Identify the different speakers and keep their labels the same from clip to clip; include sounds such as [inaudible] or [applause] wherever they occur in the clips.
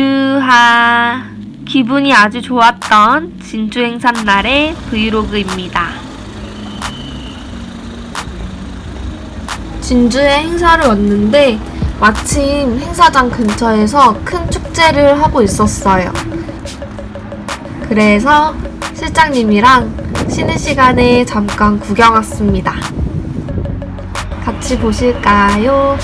Speaker 1: 으하 기분이 아주 좋았던 진주 행사날의 브이로그입니다.
Speaker 2: 진주에 행사를 왔는데 마침 행사장 근처에서 큰 축제를 하고 있었어요. 그래서 실장님이랑 쉬는 시간에 잠깐 구경 왔습니다. 같이 보실까요?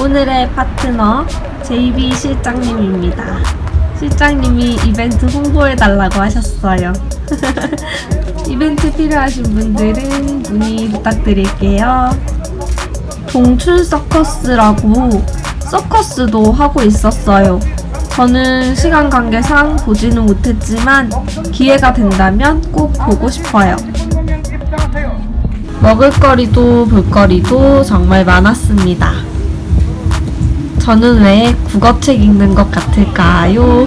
Speaker 2: 오늘의 파트너 JB 실장님입니다. 실장님이 이벤트 홍보해달라고 하셨어요. [laughs] 이벤트 필요하신 분들은 문의 부탁드릴게요. 동춘 서커스라고 서커스도 하고 있었어요. 저는 시간 관계상 보지는 못했지만 기회가 된다면 꼭 보고 싶어요. 먹을거리도 볼거리도 정말 많았습니다. 저는 왜 국어책 읽는 것 같을까요? [laughs]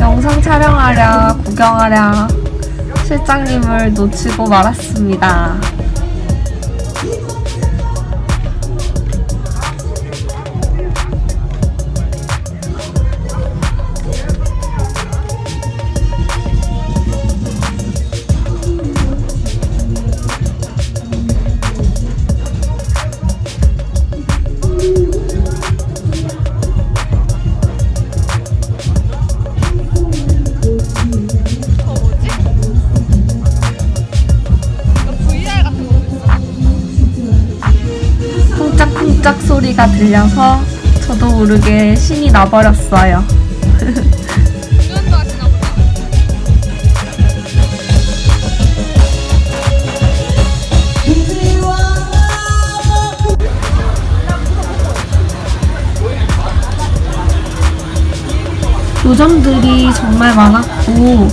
Speaker 2: 영상 촬영하랴 구경하랴 실장님을 놓치고 말았습니다. 들려서 저도 모르게 신이 나버렸어요. [laughs] 요정들이 정말 많았고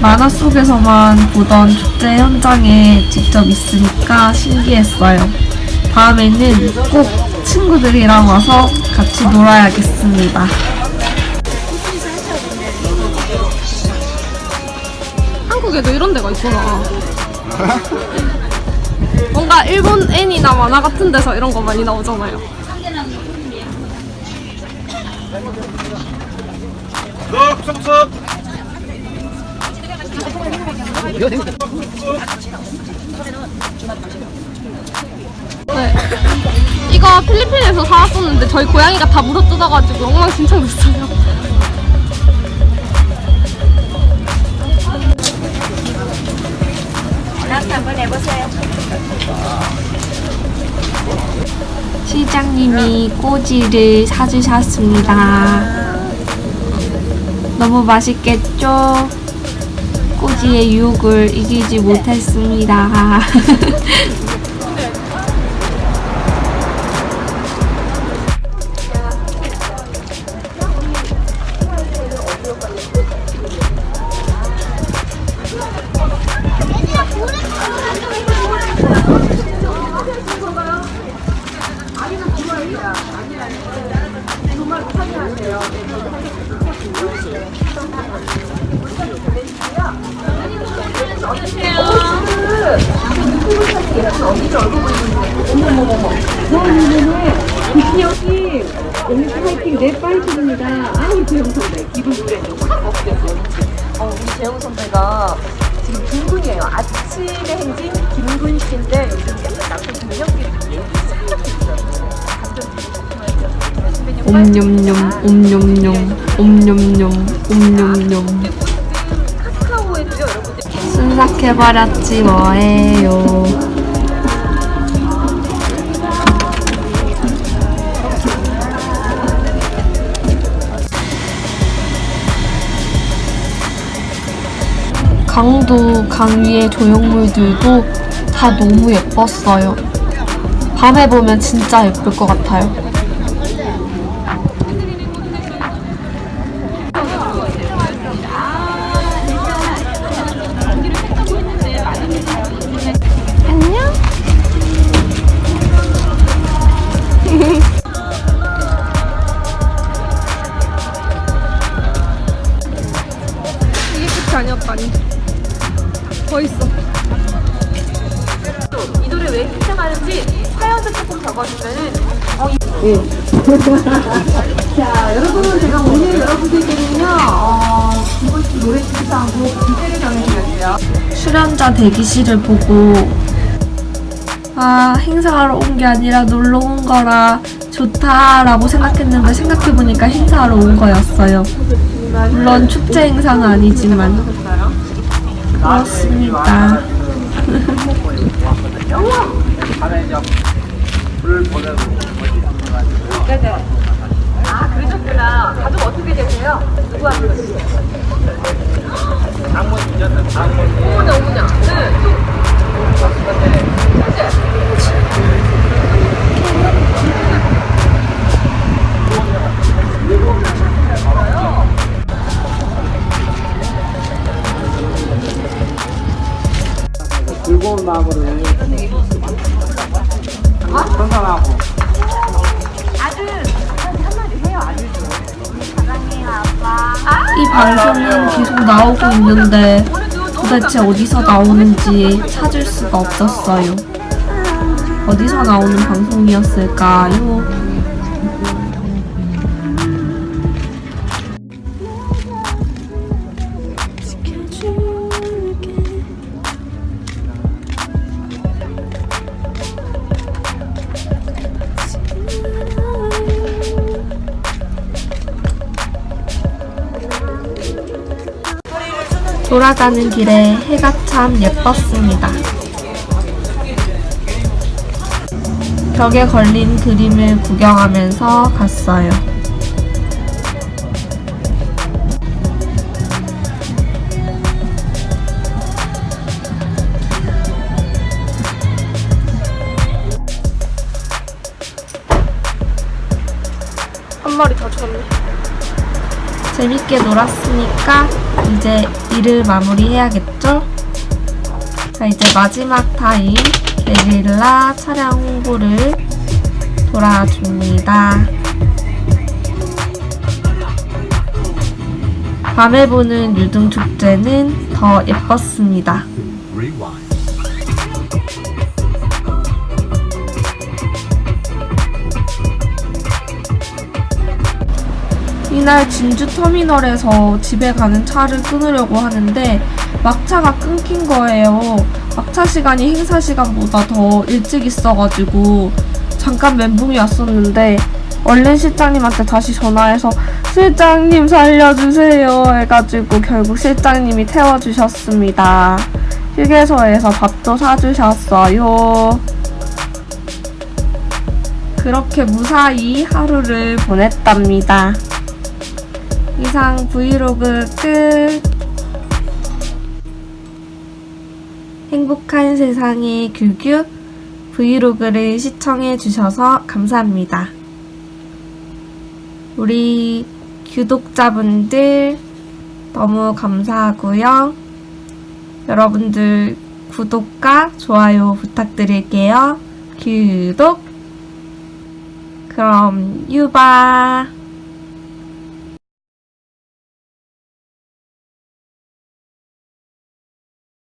Speaker 2: 만화 속에서만 보던 축제 현장에 직접 있으니까 신기했어요. 다음에는 꼭 친구들이랑 와서 같이 놀아야겠습니다.
Speaker 3: 한국에도 이런 데가 있구나. [laughs] 뭔가 일본 애니나 만화 같은 데서 이런 거 많이 나오잖아요. 네. 이거 필리핀에서 사왔었는데 저희 고양이가 다 물어뜯어가지고 엉망진창 됐어요.
Speaker 2: 시장님이 꼬지를 사주셨습니다. 너무 맛있겠죠? 꼬지의 유혹을 이기지 못했습니다. [laughs]
Speaker 4: 여기
Speaker 2: 옴뇸뇸 옴뇸뇸 옴뇸뇸 옴뇸뇸 순삭해버렸지 뭐예요. 강도 강 위의 조형물들도 다 너무 예뻤어요. 밤에 보면 진짜 예쁠 것 같아요.
Speaker 5: 어, 이 [laughs]
Speaker 4: 자, 여러분, 제가 오늘 여러분들께는요, 어, 기본식 노래 심사하고 주제를 정해드렸어요.
Speaker 2: 출연자 대기실을 보고 아 행사하러 온 게 아니라 놀러 온 거라 좋다라고 생각했는데 생각해보니까 행사하러 온 거였어요. 물론 축제 행사는 아니지만 그렇습니다. [laughs] [laughs]
Speaker 5: 아 그러셨구나. 가족 어떻게 되세요? 누구하고 그러세요? 어머나 어머나. 네.
Speaker 6: 즐거운 마음으로 선산하고
Speaker 2: 이 방송은 계속 나오고 있는데 도대체 어디서 나오는지 찾을 수가 없었어요. 어디서 나오는 방송이었을까요? 돌아가는 길에 해가 참 예뻤습니다. 벽에 걸린 그림을 구경하면서 갔어요.
Speaker 3: 한 마리 더 쳤네.
Speaker 2: 재밌게 놀았으니까 이제 일을 마무리해야겠죠? 자, 이제 마지막 타임 게릴라 차량 홍보를 돌아줍니다. 밤에 보는 유등축제는 더 예뻤습니다. 이날 진주 터미널에서 집에 가는 차를 끊으려고 하는데 막차가 끊긴 거예요. 막차 시간이 행사 시간보다 더 일찍 있어가지고 잠깐 멘붕이 왔었는데 얼른 실장님한테 다시 전화해서 실장님 살려주세요 해가지고 결국 실장님이 태워주셨습니다. 휴게소에서 밥도 사주셨어요. 그렇게 무사히 하루를 보냈답니다. 이상 브이로그 끝. 행복한 세상의 규규 브이로그를 시청해 주셔서 감사합니다. 우리 구독자분들 너무 감사하고요. 여러분들 구독과 좋아요 부탁드릴게요. 구독. 그럼 유바.